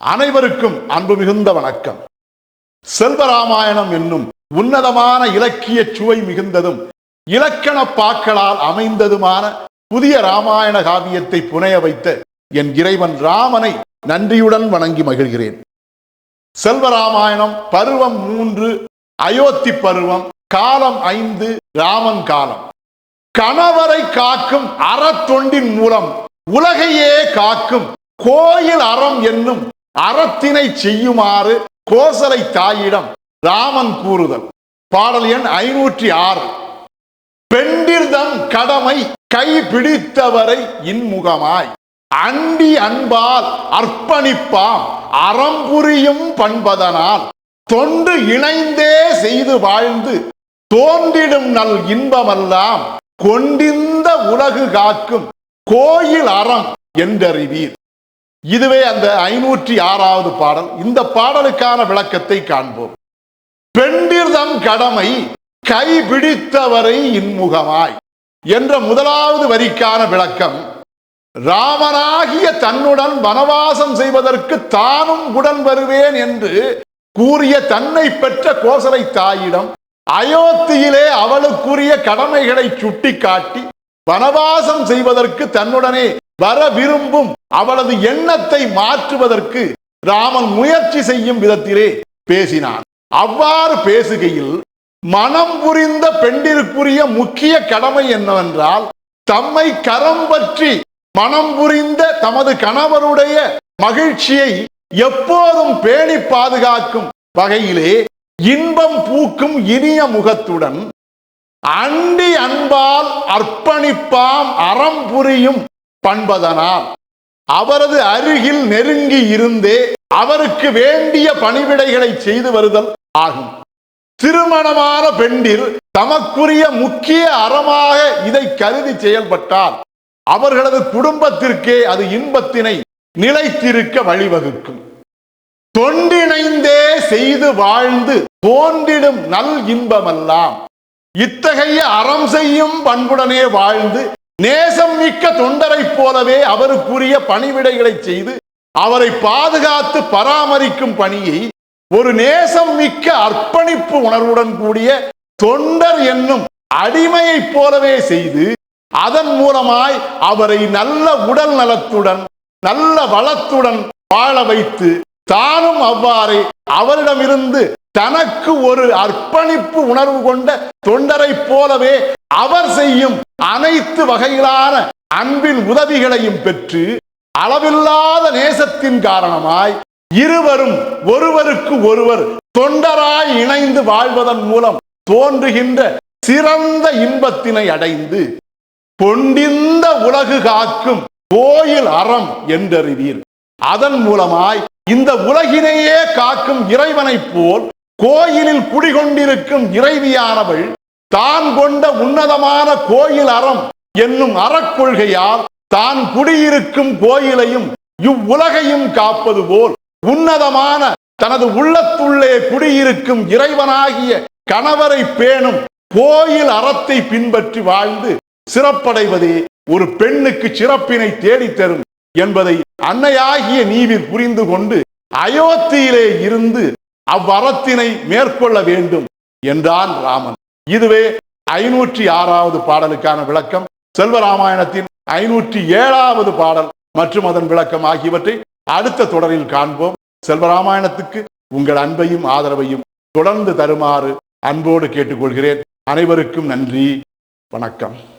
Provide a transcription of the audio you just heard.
அனைவருக்கும் அன்பு மிகுந்த வணக்கம். செல்வராமாயணம் என்னும் உன்னதமான இலக்கிய சுவை மிகுந்ததும் இலக்கண பாக்களால் அமைந்ததுமான புதிய ராமாயண காவியத்தை புனைய வைத்த என் இறைவன் ராமனை நன்றியுடன் வணங்கி மகிழ்கிறேன். செல்வராமாயணம் பருவம் மூன்று அயோத்தி பருவம் காலம் ஐந்து ராமன் காலம். கணவரை காக்கும் அறத்தொண்டின் மூலம் உலகையே காக்கும் கோயில் அறம் என்னும் அறத்தினை செய்யுமாறு கோசலை தாயிடம் ராமன் கூறுதல். பாடல் எண் ஐநூற்றி ஆறு. பெண்டிர்தம் கடமை கை பிடித்தவரை இன்முகமாய். அண்டி அன்பால் அர்ப்பணிப்பாம் அறம்புரியும் பண்பதனால். தொண்டு இணைந்தே செய்து வாழ்ந்து தோன்றிடும் நல் இன்பமெல்லாம் கொண்டிந்த உலகு காக்கும் கோயில் அறம் என்றறிவீர். இதுவே அந்த ஐநூற்றி ஆறாவது பாடல். இந்த பாடலுக்கான விளக்கத்தை காண்போம். பெண்டிர்தம் கடமை கைபிடித்தவரை இன்முகமாய் என்ற முதலாவது வரிக்கான விளக்கம் ராமனாகிய தன்னுடன் வனவாசம் செய்வதற்கு தானும் உடன் வருவேன் என்று கூறிய தன்னை பெற்ற கோசலை தாயிடம் அயோத்தியிலே அவளுக்குரிய கடமைகளை சுட்டிக்காட்டி வனவாசம் செய்வதற்கு தன்னுடனே வர விரும்பும் அவளது எண்ணத்தை மாற்றுவதற்கு ராமன் முயற்சி செய்யும் விதத்திலே பேசினான். அவ்வாறு பேசுகையில் மனம் புரிந்த பெண்டிற்குரிய முக்கிய கடமை என்னவென்றால் தம்மை கரம் பற்றி மனம் புரிந்த தமது கணவருடைய மகிழ்ச்சியை எப்போதும் பேணி பாதுகாக்கும் வகையிலே இன்பம் பூக்கும் இனிய முகத்துடன் அண்டி அன்பால் அர்ப்பணிப்பாம் அறம் புரியும் பண்பதனார் அவரது அருகில் நெருங்கி இருந்தே அவருக்கு வேண்டிய பணிவிடைகளை செய்து வருதல் ஆகும். திருமணமான பெண்டில் தமக்குரிய முக்கிய அறமாக இதை கருதி செயல்பட்டால் அவர்களது குடும்பத்திற்கே அது இன்பத்தினை நிலைத்திருக்க வழிவகுக்கும். தொண்டிணைந்தே செய்து வாழ்ந்து தோன்றிடும் நல் இன்பமெல்லாம். இத்தகைய அறம் செய்யும் பண்புடனே வாழ்ந்து நேசம் மிக்க தொண்டரைப் போலவே அவருக்குரிய பணிவிடைகளை செய்து அவரை பாதுகாத்து பராமரிக்கும் பணியை ஒரு நேசம் மிக்க அர்ப்பணிப்பு உணர்வுடன் கூடிய தொண்டர் என்னும் அடிமையைப் போலவே செய்து அதன் மூலமாய் அவரை நல்ல உடல் நலத்துடன் நல்ல வளத்துடன் வாழ வைத்து தானும் அவ்வாறே அவரிடமிருந்து தனக்கு ஒரு அர்ப்பணிப்பு உணர்வு கொண்ட தொண்டரைப் போலவே அவர் செய்யும் அனைத்து வகையிலான அன்பின் உதவிகளையும் பெற்று அளவில்லாத நேசத்தின் காரணமாய் இருவரும் ஒருவருக்கு ஒருவர் தொண்டராய் இணைந்து வாழ்வதன் மூலம் தோன்றுகின்ற சிறந்த இன்பத்தினை அடைந்து கொண்டிந்த உலகு காக்கும் கோயில் அறம் என்றறிவீர். அதன் மூலமாய் இந்த உலகினையே காக்கும் இறைவனைப் போல் கோயிலில் குடிகொண்டிருக்கும் இறைவியானவள் தான் கொண்ட உன்னதமான கோயில் அறம் என்னும் அறக்கொள்கையால் தான் குடியிருக்கும் கோயிலையும் இவ்வுலகையும் காப்பது போல் உன்னதமான தனது உள்ளத்துள்ளே குடியிருக்கும் இறைவனாகிய கணவரை பேணும் கோயில் அறத்தை பின்பற்றி வாழ்ந்து சிறப்படைவதே ஒரு பெண்ணுக்கு சிறப்பினை தேடித்தரும் என்பதை அன்னையாகிய நீவிர் புரிந்து கொண்டு அயோத்தியிலே இருந்து அவ்வறத்தினை மேற்கொள்ள வேண்டும் என்றான் ராமன். இதுவே ஐநூற்றி ஆறாவது பாடலுக்கான விளக்கம். செல்வராமாயணத்தின் ஐநூற்றி ஏழாவது பாடல் மற்றும் அதன் விளக்கம் ஆகியவற்றை அடுத்த தொடரில் காண்போம். செல்வராமாயணத்துக்கு உங்கள் அன்பையும் ஆதரவையும் தொடர்ந்து தருமாறு அன்போடு கேட்டுக்கொள்கிறேன். அனைவருக்கும் நன்றி. வணக்கம்.